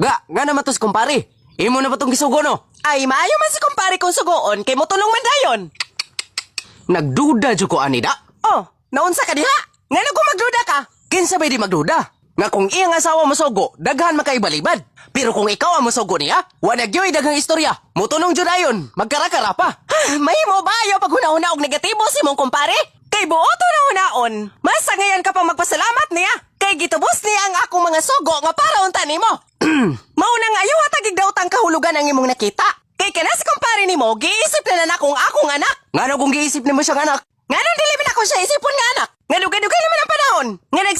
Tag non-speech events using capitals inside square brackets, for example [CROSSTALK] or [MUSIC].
Nga naman to si kumpare. Imo na ba tong gisugo no? Ay, maayo man si kumpare kong sugoon kay mo tulong man dayon. Nagduda jud ko anida. Oh, naunsa ka diha? Nga na kung magduda ka? Kinsa ba di magduda? Nga kung iyang asawa mo sugo, daghan makaibalibad. Pero kung ikaw ang musugo niya, wala gyoy daghang istorya. Mutunong jud ayon, magkarakara pa. Ah, May mo ba ayaw pag hunahuna og negatibo si mong kumpare? Kay buoto na hunaon. Masa ngayon ka pa magpasalamat niya. Kay gitubos niya ang akong mga sugo nga para unta nimo. [CLEARS THROAT] Maunang ayaw hatagig daw tang kahulugan ang imong nakita. Kay kana si kumpare nimo, giisip na na akong akong anak. Ngano kung giisip nimo siya anak? Nga nang dili man ako siya isipon nga anak. Nga dugay-dugay naman ang panahon. Nga anak.